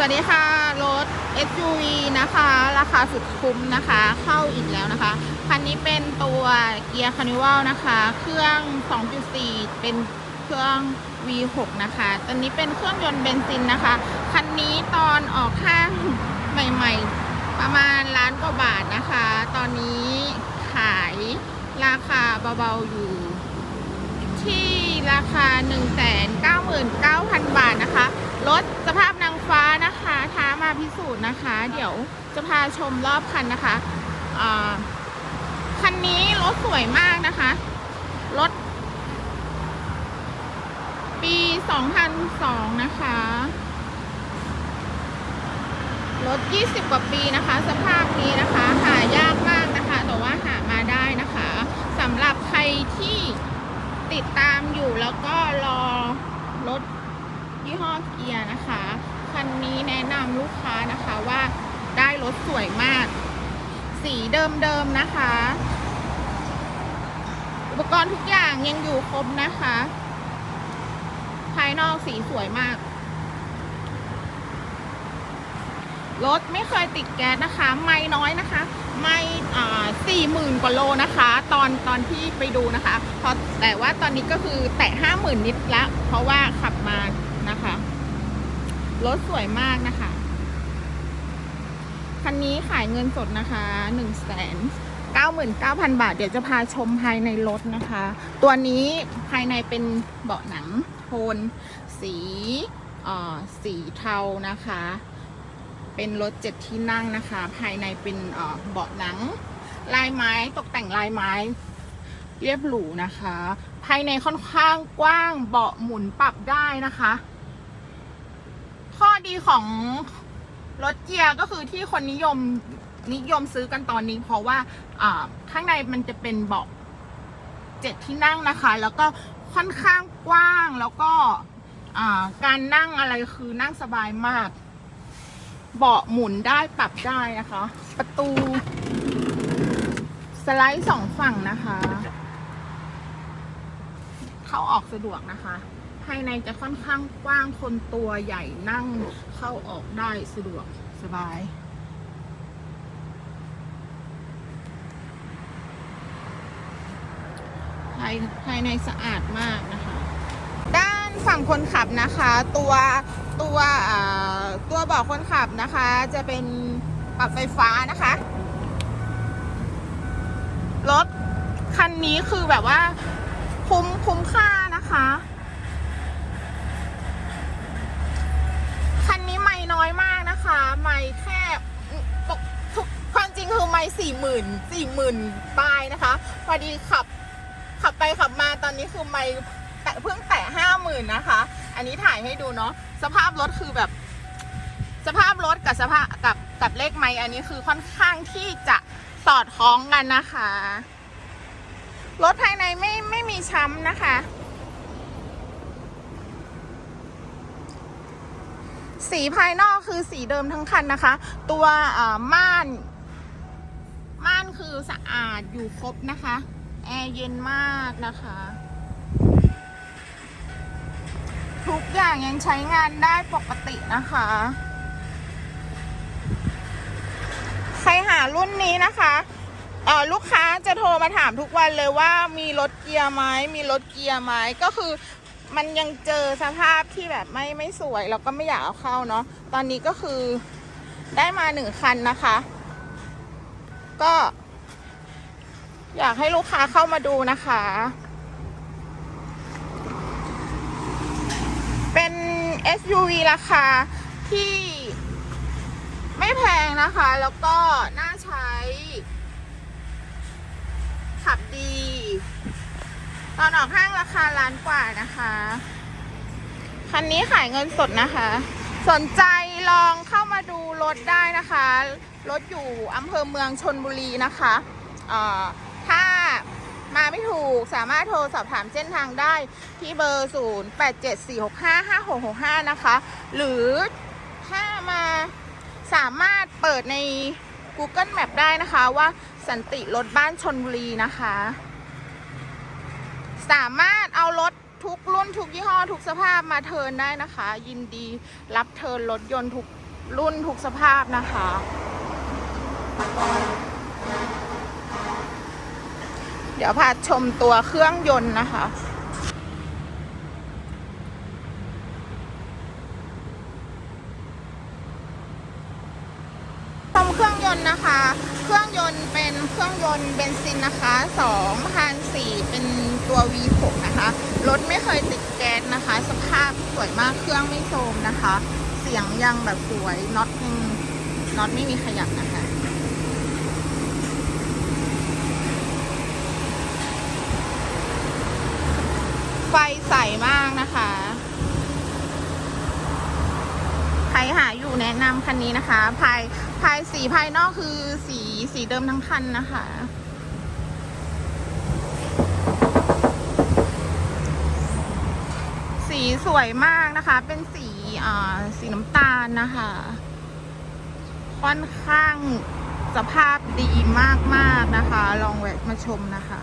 สวัสดีค่ะ รถ SUV นะคะ ราคาสุดคุ้มนะคะ เข้าอีกแล้วนะคะ คันนี้เป็นตัวเกียร์คานิวัลนะคะ เครื่อง 2.4 เป็นเครื่อง V6 นะคะ ตอนนี้เป็นเครื่องยนต์เบนซินนะคะ คันนี้ตอนออกห้างใหม่ๆ ประมาณล้านกว่าบาทนะคะ ตอนนี้ขายราคาเบาๆอยู่ ที่ราคา 199,000 บาทนะคะ รถสภาพนางฟ้านะคะท้ามาพิสูจน์นะคะ เดี๋ยวจะพาชมรอบคันนะคะคันนี้รถสวยมากนะคะ รถ ปี 2002 นะคะ รถ 20 กว่าปีนะคะ สภาพนี้นะคะหายากมากนะคะ แต่ว่าหามาได้นะคะสำหรับใครที่ติดตามอยู่แล้วก็รอ ห้อเกียร์นะคะ คันนี้แนะนำลูกค้านะคะว่าได้รถสวยมาก สีเดิมๆนะคะ อุปกรณ์ทุกอย่างยังอยู่ครบนะคะ ภายนอกสีสวยมาก รถไม่เคยติดแก๊สนะคะ ไม่น้อยนะคะ ไม่สี่หมื่นกว่าโลนะคะ ตอนตอนที่ไปดูนะคะ เพราะแต่ว่าตอนนี้ก็คือแตะห้าหมื่นนิดละ เพราะว่าขับมา รถสวยมากนะคะ คันนี้ขายเงินสดนะคะหนึ่งแสนเก้าหมื่นเก้าพันบาท เดี๋ยวจะพาชมภายในรถนะคะ ตัวนี้ภายในเป็นเบาะหนังโทน สีอ่อสีเทานะคะ เป็นรถเจ็ดที่นั่งนะคะ ภายในเป็นอ่อเบาะหนัง ลายไม้ตกแต่งลายไม้เรียบหรูนะคะ ภายในค่อนข้างกว้างเบาะหมุนปรับได้นะคะ ข้อดีของรถเกียร์ก็คือที่คนนิยมนิยมซื้อกันตอนนี้ เพราะว่าข้างในมันจะเป็นเบาะเจ็ดที่นั่งนะคะ แล้วก็ค่อนข้างกว้างแล้วก็การนั่งอะไรคือนั่งสบายมาก เบาะหมุนได้ปรับได้นะคะ ประตู สไลด์สองฝั่งนะคะ เข้าออกสะดวกนะคะ ภายในจะค่อนข้างกว้างคนตัวใหญ่นั่งเข้าออกได้สะดวกสบาย ภายภายในสะอาดมากนะคะ ด้านฝั่งคนขับนะคะ ตัวตัวตัวเบาะคนขับนะคะ จะเป็นปรับไฟฟ้านะคะรถคันนี้คือแบบว่าคุ้มคุ้มค่านะคะ น้อยมากนะคะ ไม่แค่ปกทุกความจริงคือไม่สี่หมื่นสี่หมื่นปลายนะคะพอดีขับขับไปขับมาตอนนี้คือไม่แตะเพิ่งแตะห้าหมื่นนะคะ อันนี้ถ่ายให้ดูเนาะสภาพรถคือแบบ สภาพรถกับสภาพกับกับเลขไม้อันนี้คือค่อนข้างที่จะสอดคล้องกันนะคะ รถภายในไม่ไม่มีช้ำนะคะ สีภายนอกคือสีเดิมทั้งคันนะคะ ตัวม่าน ม่านคือสะอาดอยู่ครบนะคะ แอร์เย็นมากนะคะ ทุกอย่างยังใช้งานได้ปกตินะคะ ใครหารุ่นนี้นะคะเออลูกค้าจะโทรมาถามทุกวันเลยว่ามีรถเกียร์ไหมมีรถเกียร์ไหมก็คือ มันยังเจอสภาพที่แบบไม่ไม่สวยแล้วก็ไม่อยากเอาเข้าเนาะตอนนี้ก็คือได้มาหนึ่งคันนะคะ ก็ อยากให้ลูกค้าเข้ามาดูนะคะ เป็น SUV ราคาที่ไม่แพงนะคะ แล้วก็น่าใช้ ขับดี ตอนออกห้างราคาล้านกว่านะคะ คันนี้ขายเงินสดนะคะ สนใจลองเข้ามาดูรถได้นะคะ รถอยู่อำเภอเมืองชนบุรีนะคะเอ่อถ้ามาไม่ถูกสามารถโทรสอบถามเส้นทางได้ที่เบอร์ 0 8 7 4 6 5 5 6 6 5 นะคะ หรือถ้ามาสามารถเปิดใน Google Map ได้นะคะว่าสันติรถบ้านชนบุรีนะคะ สามารถเอารถทุกรุ่นทุกยี่ห้อทุกสภาพมาเทิร์นได้นะคะ ยินดีรับเทิร์นรถยนต์ทุกรุ่นทุกสภาพนะคะ เดี๋ยวพาชมตัวเครื่องยนต์นะคะชมเครื่องยนต์นะคะ เครื่องยนต์เป็นเครื่องยนต์เบนซินนะคะ 2,004เป็น ตัว V6 นะคะ รถไม่เคยติดแก๊สนะคะ สภาพสวยมาก เครื่องไม่โทรมนะคะ เสียงยังแบบสวย น็อตยังน็อตไม่มีขยับนะคะ ไฟใสมากนะคะ ใครหาอยู่แนะนำคันนี้นะคะ ภายภายสีภายนอกคือสีสีเดิมทั้งคันนะคะ สีสวยมากนะคะ เป็นสีอ่าสีน้ำตาลนะคะ ค่อนข้างสภาพดีมากๆนะคะ ลองแวะมาชมนะคะ